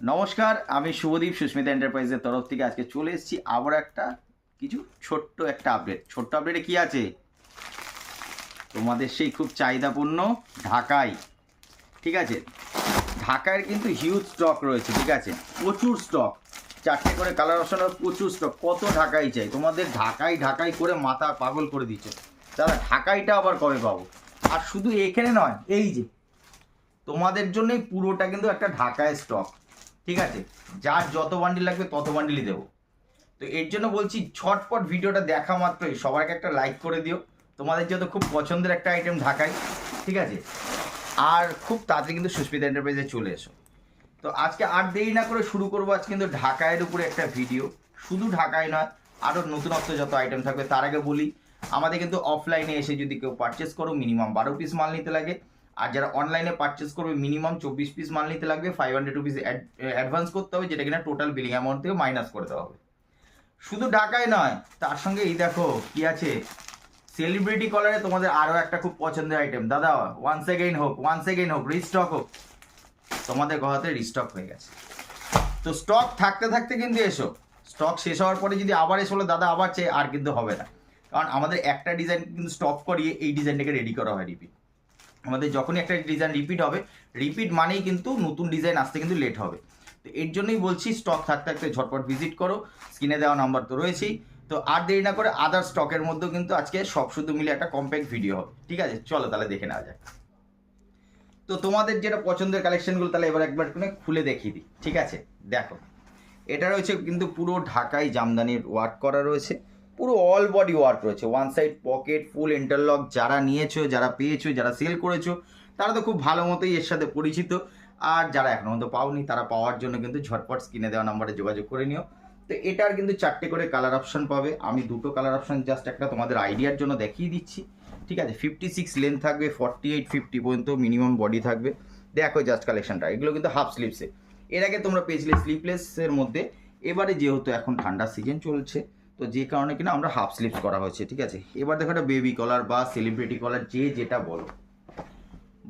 নমস্কার, আমি শুভদীপ সুস্মিতা এন্টারপ্রাইজের তরফ থেকে আজকে চলে এসেছি আবার একটা কিছু ছোট্ট একটা আপডেট ছোট্ট আপডেটে কি আছে? তোমাদের সেই খুব চাহিদাপূর্ণ ঢাকাই। ঠিক আছে? ঢাকায় কিন্তু হিউজ স্টক রয়েছে, ঠিক আছে? প্রচুর স্টক চারটে করে কালার অপশনের প্রচুর স্টক কত ঢাকাই চাই? তোমাদের ঢাকাই ঢাকাই করে মাথা পাগল করে দিচ্ছে। দাদা, ঢাকাইটা আবার কবে পাবো? আর শুধু এখানে নয়, এই যে, তোমাদের জন্যই পুরোটা কিন্তু একটা ঢাকায় স্টক ঠিক আছে? যার যত বান্ডিল লাগবে তত বান্ডিলই দেবো। তো এর জন্য বলছি ছটপট ভিডিওটা দেখা মাত্রই। সবাইকে একটা লাইক করে দিও। তোমাদের যেহেতু খুব পছন্দের একটা আইটেম ঢাকায় ঠিক আছে? আর খুব তাড়াতাড়ি কিন্তু সুস্মিতা এন্টারপ্রাইজে চলে এসো। তো আজকে আর দেরি না করে শুরু করব আজকে কিন্তু ঢাকায়ের উপরে একটা ভিডিও শুধু ঢাকায় নয় আরও নতুনত্ব যত আইটেম থাকবে, তার আগে বলি, আমাদের কিন্তু অফলাইনে এসে যদি কেউ পারচেস করো মিনিমাম বারো পিস মাল নিতে লাগে। আর যারা অনলাইনে পারচেস করবে মিনিমাম চব্বিশ পিস মাল নিতে লাগবে ফাইভ হান্ড্রেড রুপিস অ্যাডভান্স করতে হবে, যেটা কিনা টোটাল বিলিং অ্যামাউন্ট থেকে মাইনাস করে দেওয়া হবে। শুধু ঢাকায় নয়, তার সঙ্গে এই দেখো, কি আছে? সেলিব্রিটি কলারে তোমাদের আরও একটা খুব পছন্দের আইটেম দাদা ওয়ান সেকেন্ড হোক ওয়ান সেকেন্ড হোক রিস্টক হোক। তোমাদের কথাতে রিস্টক হয়ে গেছে। তো স্টক থাকতে থাকতে কিন্তু এসো। স্টক শেষ হওয়ার পরে যদি আবার এসো বলে, দাদা, আবার চেয়ে, আর কিন্তু হবে না। কারণ আমাদের একটা ডিজাইন কিন্তু স্টপ করিয়ে এই ডিজাইনটাকে রেডি করা হয় রিপিট আমাদের যখনই একটা ডিজাইন রিপিট হবে রিপিট মানেই কিন্তু নতুন ডিজাইন আসতে কিন্তু লেট হবে। তো এর জন্যই বলছি স্টক থাকতে থাকতে ঝটপট ভিজিট করো স্ক্রিনে দেওয়া নাম্বার তো রয়েছেই। তো আর দেরি না করে আদার স্টকের মধ্যেও কিন্তু আজকে সব শুধু মিলে একটা কম্প্যাক্ট ভিডিও হবে। ঠিক আছে? চলো তাহলে দেখে নেওয়া যাক। তো তোমাদের যেটা পছন্দের কালেকশনগুলো তাহলে এবার একবার করে খুলে দেখিয়ে দিই। ঠিক আছে? দেখো, এটা রয়েছে কিন্তু পুরো ঢাকায় জামদানির ওয়ার্ক করা রয়েছে। পুরো অল বডি ওয়ার্ক রয়েছে। One side pocket full interlock যারা নিয়েছো, যারা পেয়েছ, যারা সেল করেছ, তারা তো খুব ভালো মতোই এর সাথে পরিচিত। আর যারা এখনও পর্যন্ত পাওনি, তারা পাওয়ার জন্য কিন্তু ঝটপট স্ক্রিনে দেওয়া নাম্বারে যোগাযোগ করে নিও। তো এটার কিন্তু চারটে করে কালার অপশান পাবে। আমি দুটো কালার অপশন জাস্ট একটা তোমাদের আইডিয়ার জন্য দেখিয়ে দিচ্ছি। ঠিক আছে? ফিফটি সিক্স লেন্থ থাকবে ফর্টি এইট ফিফটি পর্যন্ত মিনিমাম বডি থাকবে। দেখো জাস্ট কালেকশনটা এগুলো কিন্তু হাফ স্লিপসে এর আগে তোমরা পেয়েছিলে স্লিপলেসের মধ্যে। এবারে যেহেতু এখন ঠান্ডার সিজন চলছে তো যে কারণে কিনা আমরা হাফ স্লিপস করা হয়েছে, ঠিক আছে? এবার দেখো একটা বেবি কলার বা সেলিব্রিটি কলার যে যেটা বলো।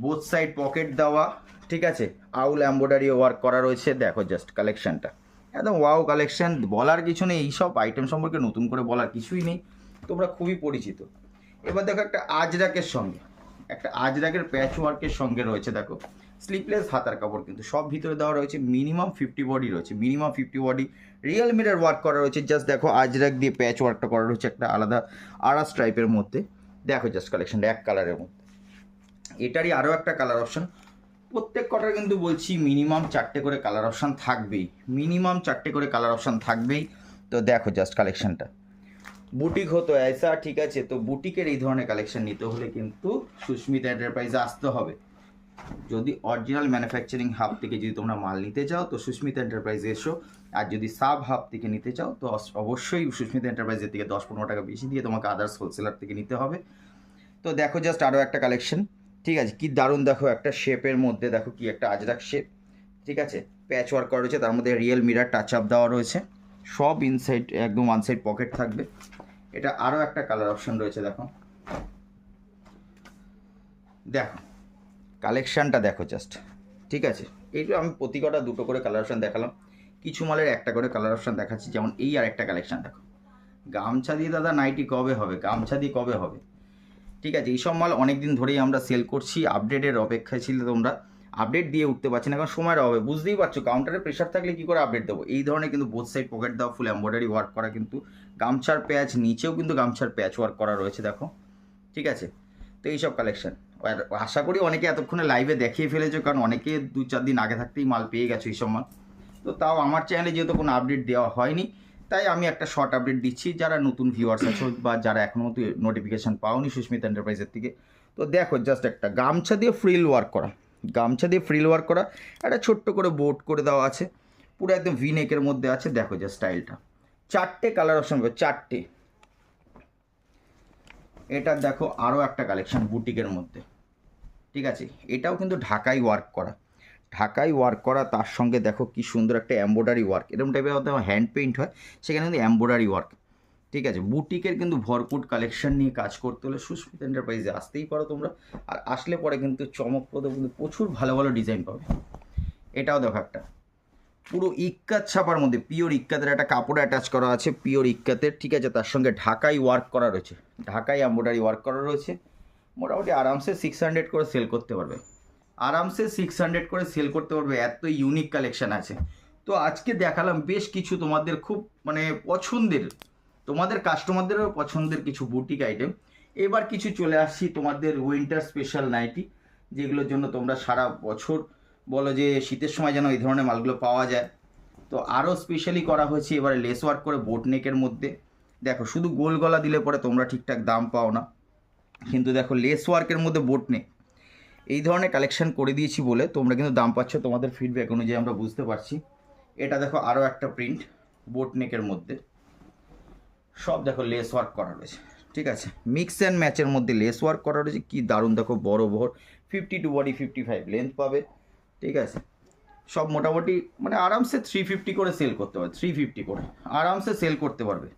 বোথ সাইড পকেট দেওয়া, ঠিক আছে? আউল এম্ব্রয়ডারি ওয়ার্ক করা রয়েছে, দেখো জাস্ট কালেকশানটা একদম ওয়াও কালেকশান বলার কিছু নেই, এইসব আইটেম সম্পর্কে নতুন করে বলার কিছুই নেই। তোমরা খুবই পরিচিত। এবার দেখো একটা আজরাকের সঙ্গে, একটা আজরাকের প্যাচ ওয়ার্কের সঙ্গে রয়েছে, দেখো। স্লিপলেস হাতার কাপড় কিন্তু সব ভিতরে দেওয়া রয়েছে মিনিমাম ফিফটি বডি রয়েছে মিনিমাম ফিফটি বডি রিয়েল মিরের ওয়ার্ক করা রয়েছে জাস্ট দেখো আজরাক দিয়ে প্যাচ ওয়ার্কটা করা রয়েছে একটা আলাদা আড়াস টাইপের মধ্যে, দেখো জাস্ট কালেকশনটা এক কালারের মধ্যে। এটারই আরও একটা কালার অপশন প্রত্যেক কটার কিন্তু বলছি মিনিমাম চারটে করে কালার অপশান থাকবেই মিনিমাম চারটে করে কালার অপশান থাকবেই, তো দেখো জাস্ট কালেকশনটা বুটিক হতো ऐसा ঠিক আছে, তো বুটিকের এই ধরনের কালেকশন নিতে হলে কিন্তু সুস্মিতা এন্টারপ্রাইজে আসতে হবে। যদি অরিজিনাল ম্যানুফ্যাকচারিং হাব থেকে যদি তোমরা মাল নিতে চাও, তো সুস্মিতা এন্টারপ্রাইজে এসো। আর যদি সাব হাব থেকে নিতে চাও, তো অবশ্যই সুস্মিতা এন্টারপ্রাইজের থেকে দশ পনেরো টাকা বেশি দিয়ে তোমাকে আদার্স হোলসেলার থেকে নিতে হবে। তো দেখো জাস্ট আরও একটা কালেকশন ঠিক আছে? কি দারুণ দেখো, একটা শেপের মধ্যে দেখো কি একটা আজরাক শেপ ঠিক আছে? প্যাচ ওয়ার্ক করা রয়েছে, তার মধ্যে রিয়েল মিরার টাচ আপ দেওয়া রয়েছে। সব ইনসাইড একদম ওয়ান সাইড পকেট থাকবে। এটা আরও একটা কালার অপশন রয়েছে, দেখো। দেখো। কালেকশানটা দেখো জাস্ট ঠিক আছে? এইটা আমি প্রতি কটা দুটো করে কালার অপশান দেখালাম, কিছু মালের একটা করে কালার অপশান দেখাচ্ছি, যেমন এই আর একটা কালেকশান দেখো। গামছা দিয়ে দাদা নাইটি কবে হবে? গামছা দিয়ে কবে হবে? ঠিক আছে, এইসব মাল অনেক দিন ধরেই আমরা সেল করছি আপডেটের অপেক্ষায় ছিল তোমরা। আপডেট দিয়ে উঠতে পারছি না, কারণ সময়ের অভাবে। বুঝতেই পারছ কাউন্টারে প্রেশার থাকলে কী করে আপডেট দেবো? এই ধরনের কিন্তু বোথ সাইড পকেট দেওয়া ফুল এম্ব্রয়ডারি ওয়ার্ক করা কিন্তু গামছার প্যাচ নিচেও কিন্তু গামছার প্যাচ ওয়ার্ক করা রয়েছে, দেখো। ঠিক আছে? তো এইসব কালেকশন আশা করি অনেকে এতক্ষণে লাইভে দেখিয়ে ফেলেছো, কারণ অনেকে দু চার দিন আগে থাকতেই মাল পেয়ে গেছো এইসব সময়। তো তাও আমার চ্যানেলে যেহেতু কোনো আপডেট দেওয়া হয়নি, তাই আমি একটা শর্ট আপডেট দিচ্ছি, যারা নতুন ভিউয়ার্স আছো বা যারা এখনও মতো নোটিফিকেশান পাওনি সুস্মিতা এন্টারপ্রাইজের থেকে। তো দেখো জাস্ট একটা গামছা দিয়ে ফ্রিল ওয়ার্ক করা। গামছা দিয়ে ফ্রিল ওয়ার্ক করা, একটা ছোট্ট করে বোট করে দেওয়া আছে, পুরো একদম ভি নেকের মধ্যে আছে, দেখো যে স্টাইলটা চারটে কালার অপশন চারটে। এটা দেখো আরও একটা কালেকশন বুটিকের মধ্যে। ঠিক আছে? এটাও কিন্তু ঢাকাই ওয়ার্ক করা। ঢাকাই ওয়ার্ক করা, তার সঙ্গে দেখো কি সুন্দর একটা এম্ব্রয়ডারি ওয়ার্ক এরকম টাইপের হয়তো হ্যান্ড পেইন্ট হয়, সেখানে কিন্তু এম্ব্রয়ডারি ওয়ার্ক ঠিক আছে? বুটিকের কিন্তু ভরপুর কালেকশন নিয়ে কাজ করতে হলে সুস্মিত এন্টারপ্রাইজে আসতেই পারো তোমরা। আর আসলে পরে কিন্তু চমকপ্রদ কিন্তু প্রচুর ভালো ভালো ডিজাইন পাবে। এটাও দেখো একটা। পুরো ইক্কাত ছাপার মধ্যে পিওর ইক্কাতের একটা কাপড় অ্যাটাচ করা আছে পিওর ইক্কাতের ঠিক আছে? তার সঙ্গে ঢাকাই ওয়ার্ক করা রয়েছে। ঢাকাই এম্ব্রয়ডারি ওয়ার্ক করা রয়েছে। মোটামুটি আরামসে সিক্স হান্ড্রেড করে সেল করতে পারবে। আরামসে সিক্স হান্ড্রেড করে সেল করতে পারবে, এত ইউনিক কালেকশান আছে। তো আজকে দেখালাম বেশ কিছু তোমাদের খুব মানে পছন্দের, তোমাদের কাস্টমারদেরও পছন্দের কিছু বুটিক আইটেম এবার কিছু চলে আসছি তোমাদের উইন্টার স্পেশাল নাইটি যেগুলোর জন্য তোমরা সারা বছর বলো যে শীতের সময় যেন এই ধরনের মালগুলো পাওয়া যায়। তো আরও স্পেশালি করা হয়েছে, এবারে লেস ওয়ার্ক করে বোট নেকের মধ্যে। দেখো, শুধু গোল গলা দিলে পরে তোমরা ঠিকঠাক দাম পাও না। কিন্তু দেখো লেস ওয়ার্কের মধ্যে বোট নেক এই ধরনের কালেকশন করে দিয়েছি বলে তোমরা কিন্তু দাম পাচ্ছ, তোমাদের ফিডব্যাক অনুযায়ী আমরা বুঝতে পারছি। এটা দেখো আরও একটা প্রিন্ট বোট নেকের মধ্যে। সব দেখো লেস ওয়ার্ক করা রয়েছে, ঠিক আছে? মিক্স অ্যান্ড ম্যাচের মধ্যে লেস ওয়ার্ক করা রয়েছে, কী দারুণ, দেখো, বড় বড় fifty two body fifty five length পাবে, ঠিক আছে? সব মোটামুটি মানে আরামসে থ্রি ফিফটি করে সেল করতে পারবে থ্রি ফিফটি করে, আরামসে সেল করতে পারবে।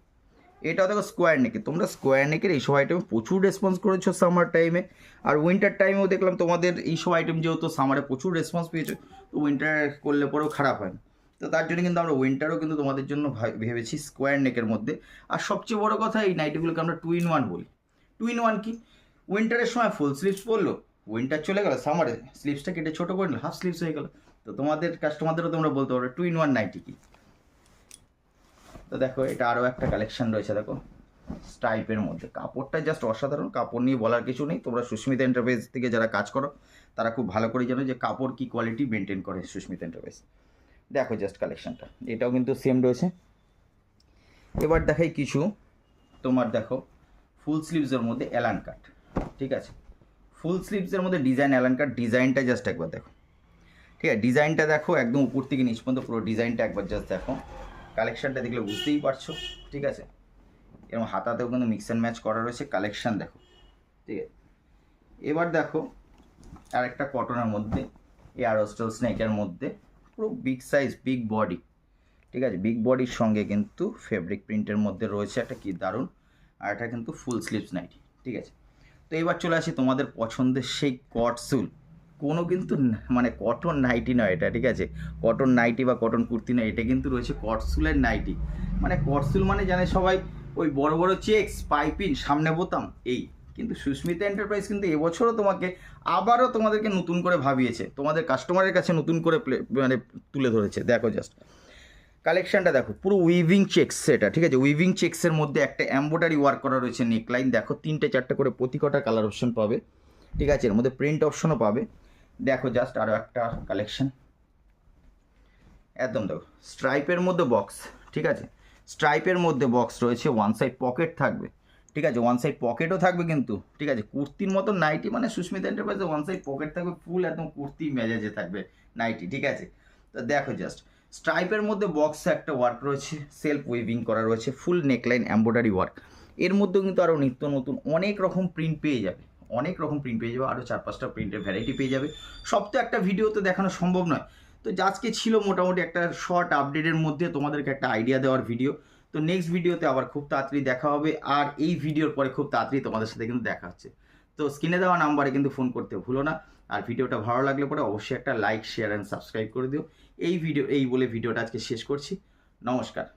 এটাও দেখো স্কোয়ার নেকে তোমরা স্কোয়ার নেকের এইসব আইটেম প্রচুর রেসপন্স করেছ সামার টাইমে আর উইন্টার টাইমেও দেখলাম তোমাদের এইসব আইটেম যেহেতু সামারে প্রচুর রেসপন্স পেয়েছ, তো উইন্টার করলে পরেও খারাপ হয় তো তার জন্য কিন্তু আমরা উইন্টারও কিন্তু তোমাদের জন্য ভেবেছি স্কোয়ার নেকের মধ্যে। আর সবচেয়ে বড় কথা এই নাইটিগুলোকে আমরা টু ইন ওয়ান বলি। টু ইন ওয়ান কি? উইন্টারের সময় ফুল স্লিভস পরলো উইন্টার চলে গেল সামারে স্লিভসটা কেটে ছোটো করে নিল হাফ স্লিভস হয়ে গেলো। তো তোমাদের কাস্টমারদেরও তোমরা বলতে পারো টু ইন ওয়ান নাইটি কি। তো দেখো, এটা আরও একটা কালেকশন রয়েছে, দেখো। স্টাইপের মধ্যে। কাপড়টা জাস্ট অসাধারণ, কাপড় নিয়ে বলার কিছু নেই। তোমরা সুস্মিতা এন্টারপ্রাইজ থেকে যারা কাজ করো, তারা খুব ভালো করে জানো যে কাপড় কি কোয়ালিটি মেনটেন করে সুস্মিতা এন্টারপ্রাইজ দেখো জাস্ট কালেকশনটা এটাও কিন্তু সেম রয়েছে। এবার দেখাই কিছু, তোমার দেখো ফুল স্লিভসের মধ্যে অ্যালান কাট ঠিক আছে? ফুল স্লিভসের মধ্যে ডিজাইন অ্যালান কাট ডিজাইনটা জাস্ট একবার দেখো। ঠিক আছে? ডিজাইনটা দেখো, একদম উপর থেকে নিচ পর্যন্ত পুরো ডিজাইনটা একবার জাস্ট দেখো। কালেকশনটা দেখলে বুঝতেই পারছ, ঠিক আছে? এরকম হাতাতেও কিন্তু মিক্স অ্যান্ড ম্যাচ করা রয়েছে কালেকশন দেখো, ঠিক আছে? এবার দেখো, আরেকটা কটনের মধ্যে এয়ারোস্টেল স্নেকের মধ্যে, পুরো বিগ সাইজ বিগ বডি ঠিক আছে? বিগ বডির সঙ্গে কিন্তু ফেব্রিক প্রিন্টের মধ্যে রয়েছে একটা কি দারুণ, আর এটা কিন্তু ফুল স্লিভস নাইটি ঠিক আছে? তো এবার চলে আসি তোমাদের পছন্দের সেই কটসুল কোনো কিন্তু মানে কটন নাইটি নয় এটা, ঠিক আছে? কটন নাইটি বা কটন কুর্তি নয়, এটা কিন্তু রয়েছে কটসুলের নাইটি মানে কটসুল মানে জানে সবাই ওই বড় বড় চেক্স পাইপিং সামনে বোতাম, এই। কিন্তু সুস্মিতা এন্টারপ্রাইজ কিন্তু এবছরও তোমাকে আবারও তোমাদেরকে নতুন করে ভাবিয়েছে। তোমাদের কাস্টমারের কাছে নতুন করে মানে তুলে ধরেছে। দেখো জাস্ট কালেকশানটা দেখো, পুরো উইভিং চেক্স এটা, ঠিক আছে? উইভিং চেক্সের মধ্যে একটা এম্ব্রয়ডারি ওয়ার্ক করা রয়েছে নেকলাইন দেখো, তিনটে চারটে করে প্রতি কটা কালার অপশন পাবে, ঠিক আছে? এর মধ্যে প্রিন্ট অপশনও পাবে। দেখো জাস্ট আরও একটা কালেকশন একদম দেখো স্ট্রাইপের মধ্যে বক্স ঠিক আছে? স্ট্রাইপের মধ্যে বক্স রয়েছে ওয়ান সাইড পকেট থাকবে, ঠিক আছে? ওয়ান সাইড পকেটও থাকবে কিন্তু, ঠিক আছে? কুর্তির মতো নাইটি মানে সুস্মিতা এন্টারপ্রাইজে ওয়ান সাইড পকেট থাকবে ফুল একদম কুর্তি মেজাজে থাকবে নাইটি ঠিক আছে? তো দেখো জাস্ট স্ট্রাইপের মধ্যে বক্স একটা ওয়ার্ক রয়েছে সেলফ উইভিং করা রয়েছে ফুল নেকলাইন এম্ব্রয়ডারি ওয়ার্ক এর মধ্যেও কিন্তু আরও নিত্য নতুন অনেক রকম প্রিন্ট পেয়ে যাবে। অনেক রকম প্রিন্ট পেয়ে যাবে আরও চার পাঁচটা প্রিন্টের ভ্যারাইটি পেয়ে যাবে। সব তো একটা ভিডিওতে দেখানো সম্ভব নয়। তো আজকে ছিল মোটামুটি একটা শর্ট আপডেটের মধ্যে তোমাদেরকে একটা আইডিয়া দেওয়ার ভিডিও তো নেক্সট ভিডিওতে আবার খুব তাড়াতাড়ি দেখা হবে, আর এই ভিডিওর পরে খুব তাড়াতাড়ি তোমাদের সাথে কিন্তু দেখা হচ্ছে। তো স্ক্রিনে দেওয়া নাম্বারে কিন্তু ফোন করতে ভুলো না, আর ভিডিওটা ভালো লাগলে পরে অবশ্যই একটা লাইক শেয়ার অ্যান্ড সাবস্ক্রাইব করে দিও। এই ভিডিও এই বলে ভিডিওটা আজকে শেষ করছি। নমস্কার।